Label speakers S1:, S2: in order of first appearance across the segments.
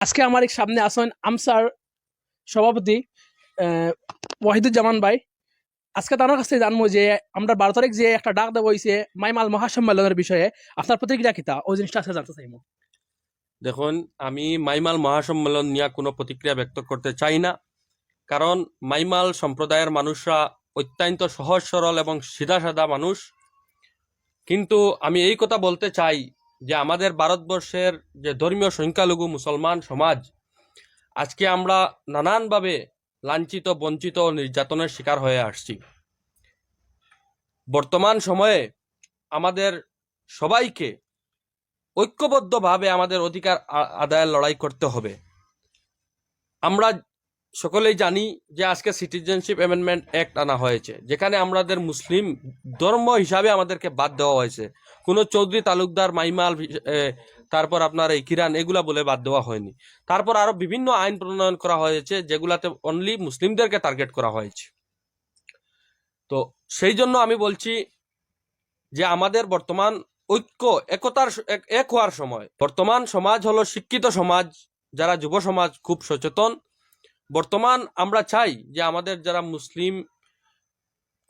S1: আজকে আমার এক সামনে আসেন আমসার সভাপতি ওয়াহিদুজ্জামান ভাই। আজকে তার কাছে জানব যে আমরা বারো তারিখ যে একটা ডাক দেবো হয়েছে মাইমাল মহাসম্মেলনের বিষয়ে, আপনার প্রতিক্রিয়া কিতা ওই জিনিসটা আজকে জানতে চাইব।
S2: দেখুন, আমি মাইমাল মহাসম্মেলন নিয়ে কোনো প্রতিক্রিয়া ব্যক্ত করতে চাই না। কারণ মাইমাল সম্প্রদায়ের মানুষরা অত্যন্ত সহজ সরল এবং সিধা সাদা মানুষ। কিন্তু আমি এই কথা বলতে চাই যে আমাদের ভারতবর্ষের যে ধর্মীয় সংখ্যালঘু মুসলমান সমাজ, আজকে আমরা নানানভাবে লাঞ্ছিত, বঞ্চিত নির্যাতনের শিকার হয়ে আসছি। বর্তমান সময়ে আমাদের সবাইকে ঐক্যবদ্ধভাবে আমাদের অধিকার আদায়ের লড়াই করতে হবে। আমরা সকলেই জানি যে আজকে সিটিজেনশিপ অ্যামেন্ডমেন্ট অ্যাক্ট আনা হয়েছে, যেখানে আমাদের মুসলিম ধর্ম হিসাবে আমাদেরকে বাদ দেওয়া হয়েছে। কোনো চৌধুরী তালুকদার, মাইমাল তারপর আপনার এই কিরান, এগুলা বলে বাদ দেওয়া হয়নি। তারপর আরও বিভিন্ন আইন প্রণয়ন করা হয়েছে, যেগুলাতে অনলি মুসলিমদেরকে টার্গেট করা হয়েছে। তো সেই জন্য আমি বলছি যে আমাদের বর্তমান ঐক্য, একতার এক- এক হওয়ার সময়। বর্তমান সমাজ হলো শিক্ষিত সমাজ, যারা যুব সমাজ খুব সচেতন। বর্তমান আমরা চাই যে আমাদের যারা মুসলিম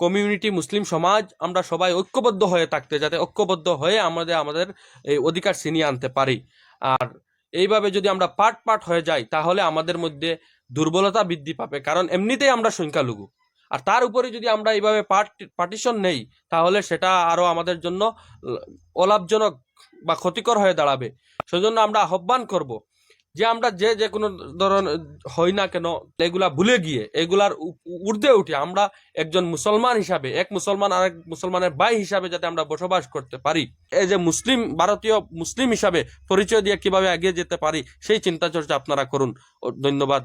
S2: কমিউনিটি, মুসলিম সমাজ, আমরা সবাই ঐক্যবদ্ধ হয়ে থাকতে, যাতে ঐক্যবদ্ধ হয়ে আমাদের আমাদের এই অধিকার ছিনিয়ে আনতে পারি। আর এইভাবে যদি আমরা পাট পাট হয়ে যাই, তাহলে আমাদের মধ্যে দুর্বলতা বৃদ্ধি পাবে, কারণ এমনিতেই আমরা সংখ্যালঘু। আর তার উপরে যদি আমরা এইভাবে পার্ট পার্টিশন নেই, তাহলে সেটা আরও আমাদের জন্য অলাভজনক বা ক্ষতিকর হয়ে দাঁড়াবে। সেজন্য আমরা আহ্বান করব যে আমরা যে যে কোনো ধরন হই না কেন, এগুলা ভুলে গিয়ে, এগুলার উর্ধে উঠে আমরা একজন মুসলমান হিসাবে, এক মুসলমান আর এক মুসলমানের ভাই হিসাবে যাতে আমরা বসবাস করতে পারি। এই যে মুসলিম, ভারতীয় মুসলিম হিসাবে পরিচয় দিয়ে কীভাবে এগিয়ে যেতে পারি, সেই চিন্তা চর্চা আপনারা করুন। ধন্যবাদ।